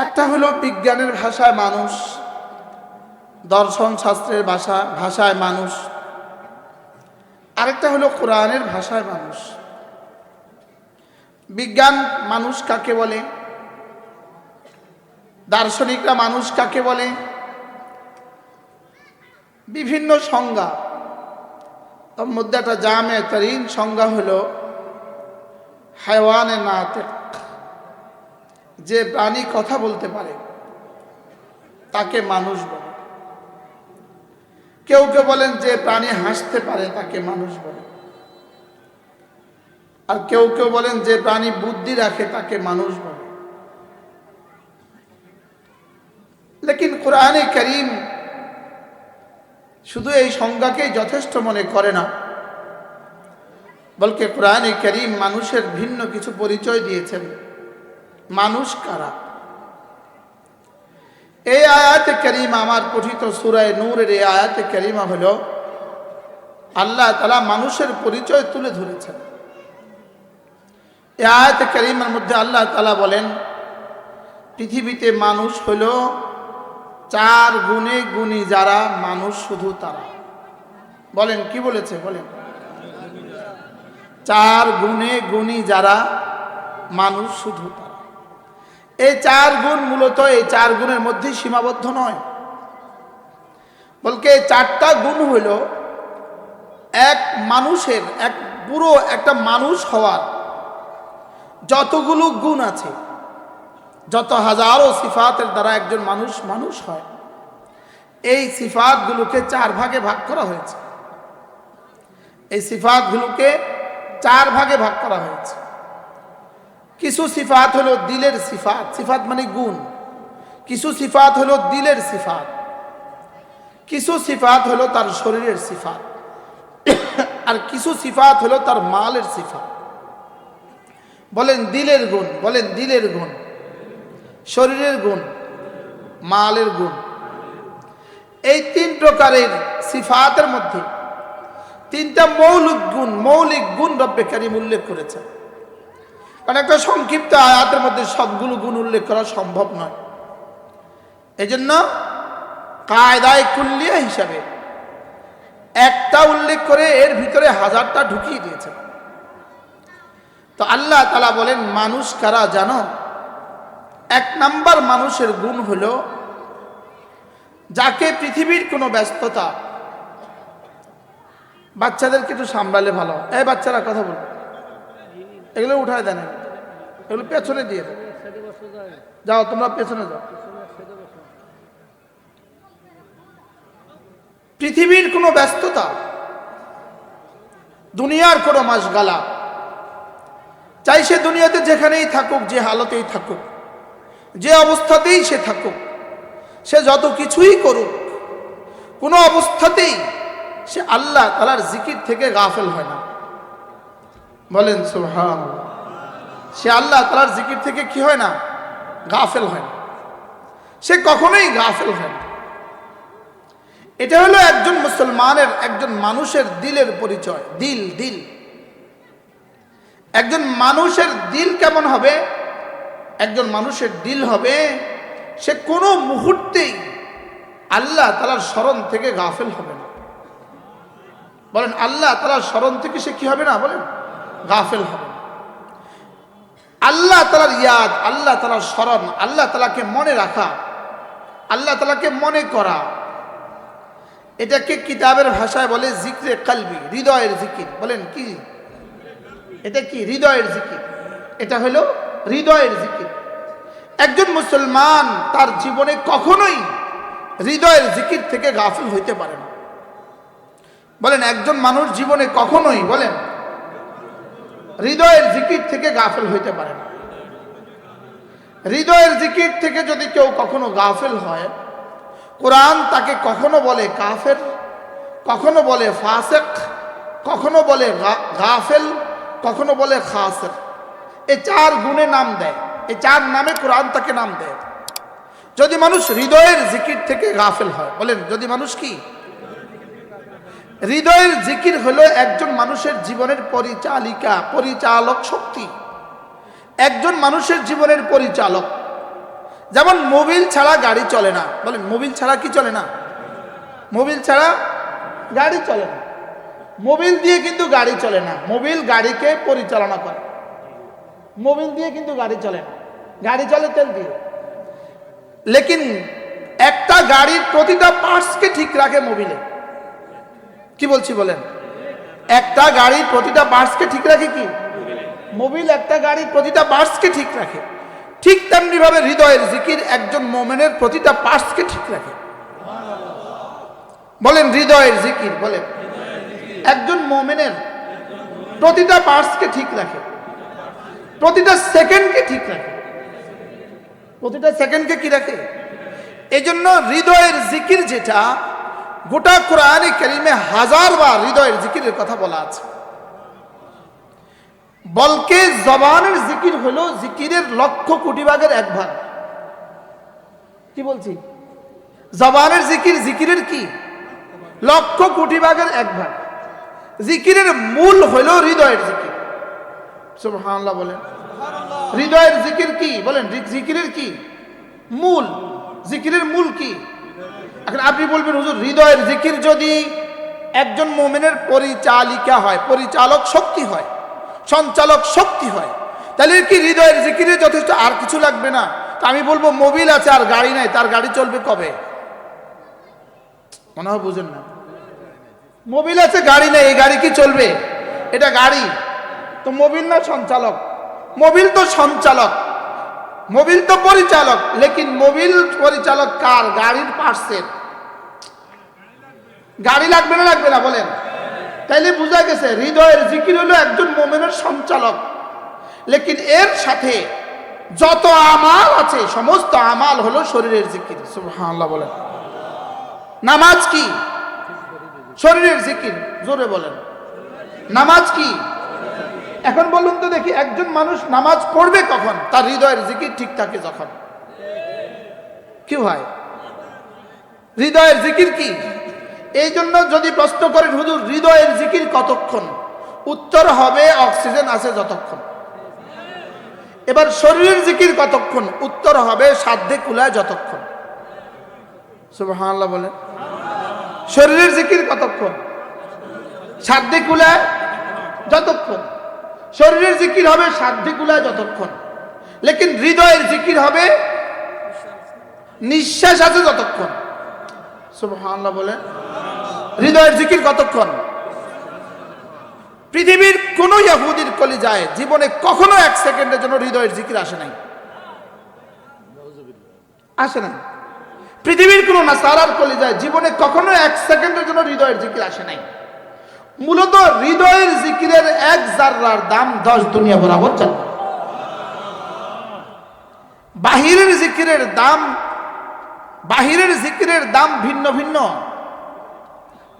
একটা হলো বিজ্ঞানের ভাষায় মানুষ, দর্শন শাস্ত্রের ভাষা, ভাষায় মানুষ। আরেকটা হলো কোরআনের ভাষায় মানুষ। বিজ্ঞান মানুষ কাকে বলে? দার্শনিকরা মানুষ কাকে বলে? বিভিন্ন সংজ্ঞা। তার মধ্যে একটা জামে তারিন সংজ্ঞা হলো হায়ওয়ানে নাতেক যে প্রাণী কথা বলতে পারে, তাকে মানুষ বলে। কেউ কেউ বলেন যে প্রাণী হাসতে পারে, তাকে মানুষ বলে। আর কেউ কেউ বলেন যে প্রাণী বুদ্ধি রাখে, তাকে মানুষ বলে। লেকিন কোরআনে করিম শুধু এই সংজ্ঞাকেই যথেষ্ট মনে করে না, বলকে কোরআনে করিম মানুষের ভিন্ন কিছু পরিচয় দিয়েছেন। মানুষ কারা? এই আয়াতে করিমা আমার পঠিত সুরায় নূরের এই আয়াতে করিমা হল, আল্লাহ তালা মানুষের পরিচয় তুলে ধরেছেন। এই আয়াতে করিমার মধ্যে আল্লাহ তালা বলেন, পৃথিবীতে মানুষ হল চার গুণে গুণী যারা মানুষ শুধু তারা। বলেন, কি বলেছে? বলেন। চার গুণে গুণী যারা মানুষ শুধু তারা। এই চার গুণ মূলত এই চার গুণের মধ্যেই সীমাবদ্ধ নয়। বলকে চারটা গুণ হইল এক মানুষের, এক পুরো একটা মানুষ হওয়ার যতগুলো গুণ আছে, যত হাজারো সিফাতের দ্বারা একজন মানুষ মানুষ হয়, এই সিফাতগুলোকে চার ভাগে ভাগ করা হয়েছে। এই সিফাতগুলোকে চার ভাগে ভাগ করা হয়েছে। কিছু সিফাত হলো দিলের সিফাত। সিফাত মানে গুণ। কিছু সিফাত হলো দিলের সিফাত। কিছু সিফাত হলো তার শরীরের সিফাত। আর কিছু সিফাত হলো তার মালের সিফাত। বলেন দিলের গুণ, বলেন দিলের গুণ। শরীরের গুণ, মালের গুণ। এই তিন প্রকারের সিফাতের মধ্যে তিনটা মৌলিক গুণ মৌলিক গুণ রব্বে কারিম উল্লেখ করেছেন। কারণ একটা সংক্ষিপ্ত আয়াতের মধ্যে সবগুলো গুণ উল্লেখ করা সম্ভব নয়। এজন্য কায়দায় কুল্লিয়া হিসাবে একটা উল্লেখ করে এর ভিতরে হাজারটা ঢুকিয়ে দিয়েছে তো আল্লাহ তালা বলেন, মানুষ কারা জানো? এক নাম্বার মানুষের গুণ হল যাকে পৃথিবীর কোনো ব্যস্ততা, বাচ্চাদেরকে একটু সামলালে ভালো। এই বাচ্চারা কথা বলবে। এগুলো উঠায় দেন। এগুলো পেছনে দিয়ে। যাও, তোমরা পেছনে যাও। পৃথিবীর কোনো ব্যস্ততা, দুনিয়ার কোনো মাসগালা, চাই সে দুনিয়াতে যেখানেই থাকুক, যে হালতেই থাকুক, যে অবস্থাতেই সে থাকুক, সে যত কিছুই করুক, কোনো অবস্থাতেই সে আল্লাহ তালার জিকির থেকে গাফেল হয় না। বলেন সুহান সে আল্লাহ তালার জিকির থেকে কি হয় না? গাফেল হয় না। সে কখনোই গাফেল হয় না। এটা হলো একজন মুসলমানের, একজন মানুষের দিলের পরিচয়। দিল দিল। একজন মানুষের দিল কেমন হবে? একজন মানুষের দিল হবে, সে কোনো মুহূর্তেই আল্লাহ তালার স্মরণ থেকে গাফেল হবে না। বলেন, আল্লাহ তালার স্মরণ থেকে সে কি হবে না? বলেন। গাফেল হবে। আল্লাহ তালার ইয়াদ, আল্লাহ তালার স্মরণ, আল্লাহ তালাকে মনে রাখা, আল্লাহ তালাকে মনে করা। এটাকে কিতাবের ভাষায় বলে জিক্রে কালবি, হৃদয়ের জিকির। বলেন কি? এটা কি? হৃদয়ের জিকির। এটা হলো হৃদয়ের জিকির। একজন মুসলমান তার জীবনে কখনোই হৃদয়ের জিকির থেকে গাফিল হইতে পারে না। বলেন একজন মানুষ জীবনে কখনোই, বলেন হৃদয়ের জিকির থেকে গাফেল হইতে পারে না। হৃদয়ের জিকির থেকে যদি কেউ কখনো গাফেল হয়, কোরআন তাকে কখনো বলে কাফের, কখনো বলে ফাসেক, কখনো বলে গাফেল, কখনো বলে খাসের। এ চার গুণে নাম দেয়। এই চার নামে কোরআন তাকে নাম দেয়। যদি মানুষ হৃদয়ের জিকির থেকে গাফেল হয়, বলেন, যদি মানুষ কি? হৃদয়ের জিকির হলো একজন মানুষের জীবনের পরিচালিকা, পরিচালক শক্তি। একজন মানুষের জীবনের পরিচালক। যেমন মোবিল ছাড়া গাড়ি চলে না। বলেন, মোবিল ছাড়া কি চলে না? মোবিল ছাড়া গাড়ি চলে না। মোবিল দিয়ে কিন্তু গাড়ি চলে না। মোবিল গাড়িকে পরিচালনা করে। মোবিল দিয়ে কিন্তু গাড়ি চলে না। গাড়ি চলে তেল দিয়ে। লেকিন একটা গাড়ির প্রতিটা পার্টসকে ঠিক রাখে মোবিলে। কি বলছি বলেন? একটা গাড়ির প্রতিটা পার্টসকে ঠিক রাখে কি? মোবিল একটা গাড়ির প্রতিটা পার্টসকে ঠিক রাখে। ঠিক তেমনি ভাবে হৃদয়ের জিকির একজন মোমেনের প্রতিটা পার্সকে ঠিক রাখে। বলেন, হৃদয়ের জিকির, বলেন। একজন মোমেনের প্রতিটা পার্সকে ঠিক রাখে। প্রতিটা সেকেন্ডকে ঠিক রাখে। প্রতিটা সেকেন্ডকে কি রাখে? এই জন্য হৃদয়ের জিকির যেটা গোটা কোরআনে কারিমে হাজার বার হৃদয়ের জিকিরের কথা বলা আছে। বলকে জবানের জিকির হলো জিকিরের লক্ষ কোটি ভাগের এক ভাগ। কি বলছি? জবানের জিকির জিকিরের কি? লক্ষ কোটি ভাগের এক ভাগ। জিকিরের মূল হলো হৃদয়ের জিকির। সুবহানাল্লাহ বলেন। হৃদয়ের জিকির কি? বলেন, জিকিরের কি? মূল। জিকিরের মূল কি? এখন আপনি বলবেন, হুজুর, হৃদয়ের জিকির যদি একজন মোমেনের পরিচালিকা হয়, পরিচালক শক্তি হয়, সঞ্চালক শক্তি হয়, তাহলে কি হৃদয়ের জিকিরে যথেষ্ট আর কিছু লাগবে না? তা আমি বলব, মোবিল আছে আর গাড়ি নাই, তার গাড়ি চলবে কবে? মনে হয় বুঝেন না। মোবিল আছে, গাড়ি নেই, এই গাড়ি কি চলবে? এটা গাড়ি। তো মোবিল না সঞ্চালক? মোবিল তো সঞ্চালক। মোবিল তো পরিচালক, লেকিন মোবিল পরিচালক কার? গাড়ির পার্সের। গাড়ি লাগবে না লাগবে না, বলেন। তাইলে বোঝা গেছে, হৃদয়ের জিকির হলো একজন মোমেনের সঞ্চালক। লেকিন এর সাথে যত আমাল আছে, সমস্ত আমাল হলো শরীরের জিকির। সুবহানাল্লাহ বলেন। নামাজ কি? শরীরের জিকির, জোরে বলেন। নামাজ কি? এখন বলুন তো দেখি, একজন মানুষ নামাজ পড়বে কখন? তার হৃদয়ের জিকির ঠিক থাকে যখন? কি হয়? হৃদয়ের জিকির কি? এই জন্য যদি প্রশ্ন করেন, হুজুর, হৃদয়ের জিকির কতক্ষণ? উত্তর হবে, অক্সিজেন আছে যতক্ষণ। এবার শরীরের জিকির কতক্ষণ? উত্তর হবে, সাধ্যে কুলায় যতক্ষণ। সুবহানাল্লাহ বলে শরীরের জিকির কতক্ষণ? সাধ্যে কুলায় যতক্ষণ? শরীরের জিকির হবে সাধ্যে কুলায় যতক্ষণ। লেকিন হৃদয়ের জিকির হবে নিঃশ্বাস আছে যতক্ষণ। সুবহানাল্লাহ বলে হৃদয়ের জিকির কতক্ষণ? পৃথিবীর কোন ইয়াহুদির কলি যায় জীবনে কখনো এক সেকেন্ডের জন্য হৃদয়ের জিকির আসে নাই। আসে নাই। পৃথিবীর কোন নাসারার কলি যায় জীবনে কখনো এক সেকেন্ডের জন্য হৃদয়ের জিকির আসে নাই। মূলত হৃদয়ের জিকিরের এক জাররার দাম দশ দুনিয়া বরাবর জান বাহিরের জিকিরের দাম, বাহিরের জিকিরের দাম ভিন্ন ভিন্ন।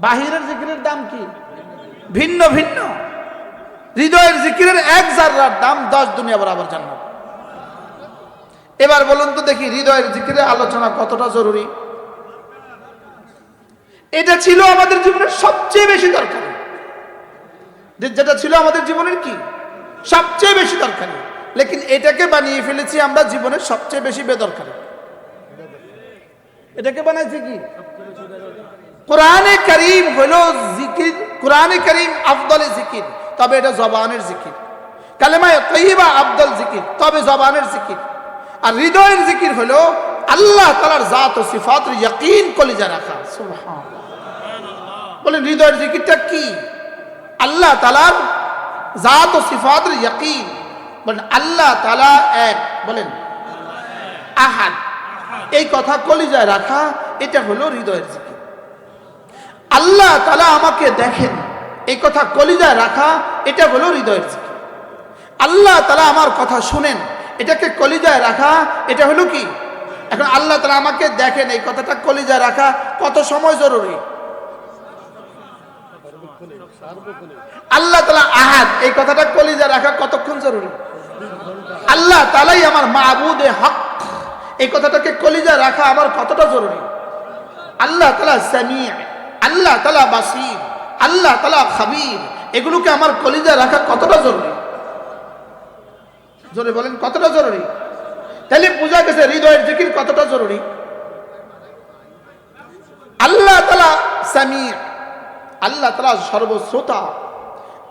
বাহিরের জিকিরের দাম কি? ভিন্ন ভিন্ন। হৃদয়ের জিকিরের এক জাররার দাম দশ দুনিয়া বরাবর জান্নাত এবার বলুন তো দেখি হৃদয়ের জিকিরের আলোচনা কতটা জরুরি। এটা ছিল আমাদের জীবনের সবচেয়ে বেশি দরকারি। যে- যেটা ছিল আমাদের জীবনের কি? সবচেয়ে বেশি দরকারি। লেকিন এটাকে বানিয়ে ফেলেছি আমরা জীবনের সবচেয়ে বেশি বেদরকারি। এটাকে বানাইছি কি? কোরআনে করিম হলো জিকির, কোরআনে করিম আফদলে জিকির, তবে এটা জবানের জিকির। কালেমায় তৈবা আফদল জিকির, তবে জবানের জিকির। আর হৃদয়ের জিকির হলো আল্লাহ তালার জাত ও সিফাত কলিজা রাখা। বলেন, হৃদয়ের জিকিরটা কি? আল্লাহ তালার জাত ও সিফাত ইয়াকিন। বলেন, আল্লাহ তালা এক, বলেন, আহাদ। এই কথা কলিজায় রাখা, এটা হলো হৃদয়ের জিকির। আল্লাহ তালা আমাকে দেখেন, এই কথা কলিজায় রাখা, এটা হলো হৃদয়ের জিকির। আল্লাহ তালা আমার কথা শুনেন, এটাকে কলিজায় রাখা, এটা হলো কি? এখন আল্লাহ তালা আমাকে দেখেন, এই কথাটা কলিজায় রাখা কত সময় জরুরি? আল্লাহ তালা আহাদ, এই কথাটা কলিজায় রাখা কতক্ষণ জরুরি? আল্লাহ তালাই আমার মাহবুদে হক, এই কথাটাকে কলিজা রাখা আমার কতটা জরুরি? আল্লাহ তালা সামিয়া আল্লাহ তালা বাসির, আল্লাহ তালা খাবির, এগুলোকে আমার কলিজা রাখা কতটা জরুরি? জোরে বলেন, কতটা জরুরি? তাহলে বোঝা গেছে হৃদয়ের জিকির কতটা জরুরি? আল্লাহ তালা সামি আল্লাহ তালা সর্বশ্রোতা।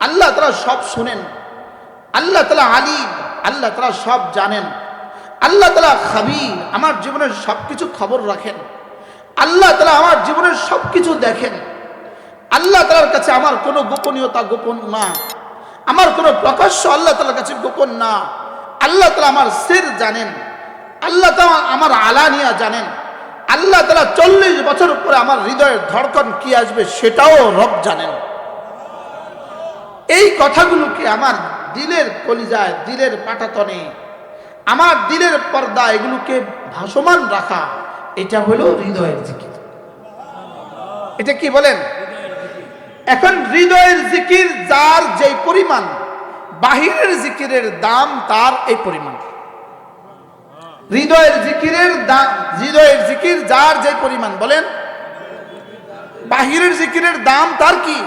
আল্লাহ তালা সব শুনেন। আল্লাহ তালা আলিম। আল্লাহ তালা সব জানেন। আল্লাহ তালা খাবির। আমার জীবনের সব কিছু খবর রাখেন। আল্লাহ তালা আমার জীবনের সব কিছু দেখেন। আল্লাহ তালার কাছে আমার কোনো গোপনীয়তা গোপন না। আমার কোনো প্রকাশ্য আল্লাহ তালার কাছে গোপন না। আল্লাহ তালা আমার সের জানেন। আল্লাহ তালা আমার আলানিয়া জানেন। আল্লাহ তালা চল্লিশ বছর পরে আমার হৃদয়ের ধড়কন কি আসবে সেটাও রব জানেন। এই কথাগুলোকে আমার দিলের কলিজায়, দিলের পাটাতনে, আমার দিলের পর্দা এগুলোকে ভাসমান রাখা, এটা হলো হৃদয়ের জিকির। এটা কি বলেন? এখন হৃদয়ের জিকির যার যে পরিমাণ, বাহিরের জিকিরের দাম তার এই পরিমাণ। হৃদয়ের জিকিরের হৃদয়ের জিকির যার যে পরিমাণ বলেন? বাহিরের জিকিরের দাম তার কি?